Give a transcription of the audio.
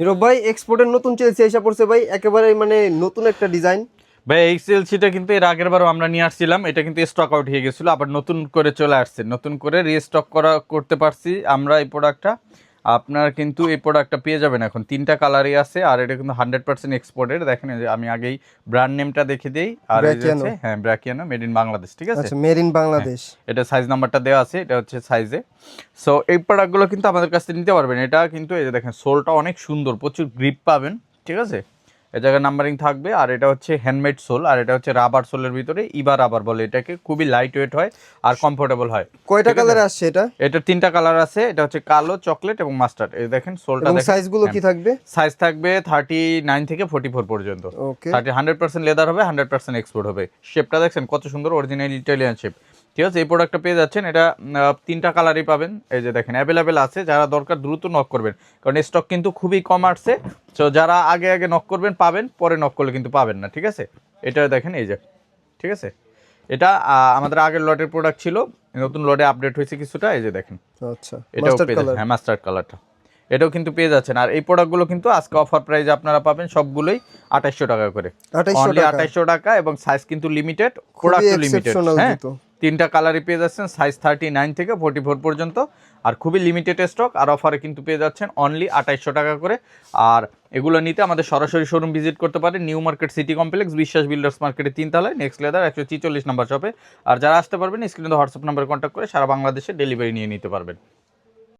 Hero ভাই এক্সপোর্টের নতুন চেলসি এসে পড়ছে ভাই একেবারে মানে নতুন একটা ডিজাইন ভাই, এই চেলসিটা কিন্তু এর আগের বারও আমরা নিয়ে আসছিলাম, এটা কিন্তু স্টক আউট হয়ে গেছিল, আবার নতুন করে চলে আসছে। নতুন করে রিস্টক করা, করতে পারছি আমরা এই প্রোডাক্টটা আপনার কিন্তু এই প্রোডাক্টটা পেয়ে যাবেন এখন। তিনটা কালারই আছে আর এটা কিন্তু হান্ড্রেড পার্সেন্ট এক্সপোর্টেড দেখেন আমি আগেই ব্র্যান্ড নেমটা দেখে দিই আর হ্যাঁ ব্র্যাকিয়ানো মেড ইন বাংলাদেশ ঠিক আছে? মেড ইন বাংলাদেশ এটা সাইজ নাম্বারটা দেওয়া আছে এটা হচ্ছে সাইজে সো এই প্রোডাক্টগুলো কিন্তু আমাদের কাছ থেকে নিতে পারবেন। এটা কিন্তু এই যে দেখেন সোলটা অনেক সুন্দর প্রচুর গ্রিপ পাবেন ঠিক আছে? এ জায়গায় নাম্বারিং থাকবে আর এটা হচ্ছে হ্যান্ডমেড সোল আর এটা হচ্ছে রাবার সোলের ভিতরে ইবা রাবার বলে এটাকে খুবই লাইট ওয়েট হয় আর কমফোর্টেবল হয়। কয়টা কালার আসছে এটা? এটা তিনটা কালার আছে এটা হচ্ছে কালো চকলেট এবং মাস্টার্ড এই দেখেন সোলটা দেখেন। সাইজগুলো কি থাকবে? সাইজ থাকবে থার্টি নাইন থেকে ফোর্টি ফোর পর্যন্ত। Okay thirty hundred percent leather হবে হান্ড্রেড পার্সেন্ট এক্সপোর্ট হবে। শেপটা দেখছেন কত সুন্দর অরিজিনাল ইটালিয়ান শেপ ঠিক আছে এই প্রোডাক্টটা পেয়ে যাচ্ছেন। এটা তিনটা কালারই পাবেন। এই যে দেখেন অ্যাভেলেবেল আছে। যারা দরকার দ্রুত নক করবেন। কারণ স্টক কিন্তু খুবই কম আসছে। তো যারা আগে আগে নক করবেন পাবেন পরে নক করলে কিন্তু পাবেন না ঠিক আছে? এটা দেখেন এই যে ঠিক আছে? এটা আমাদের আগের লটের প্রোডাক্ট ছিল। নতুন লটে আপডেট হয়েছে কিছুটা এই যে দেখেন। আচ্ছা এটাও পেয়ে যাচ্ছেন। হ্যাঁ মাস্টার্ড কালারটা এটাও কিন্তু পেয়ে যাচ্ছেন। আর এই প্রোডাক্টগুলো কিন্তু আজকে অফার প্রাইসে আপনারা পাবেন সবগুলোই আঠাইশশো টাকা করে। 2800 অনলি টাকা। আঠাইশশো টাকা এবং সাইজ কিন্তু লিমিটেড প্রোডাক্ট লিমিটেড হ্যাঁ। তিনটা কালারই পেয়ে যাচ্ছেন সাইজ থার্টি নাইন থেকে ফোর্টি ফোর পর্যন্ত। আর খুবই লিমিটেড স্টক আর অফারে কিন্তু পেয়ে যাচ্ছেন অনলি আঠাইশশো টাকা করে। আর এগুলো নিতে আমাদের সরাসরি শোরুম ভিজিট করতে পারেন new market city complex Biswas builders মার্কেটের তিনতলায় নেক্সট লেদার একশো চিচল্লিশ নাম্বার শপে আর যারা আসতে পারবেন স্ক্রিনে হোয়াটসঅ্যাপ নাম্বার কন্ট্যাক্ট করে সারা বাংলাদেশে ডেলিভারি নিয়ে নিতে পারবেন।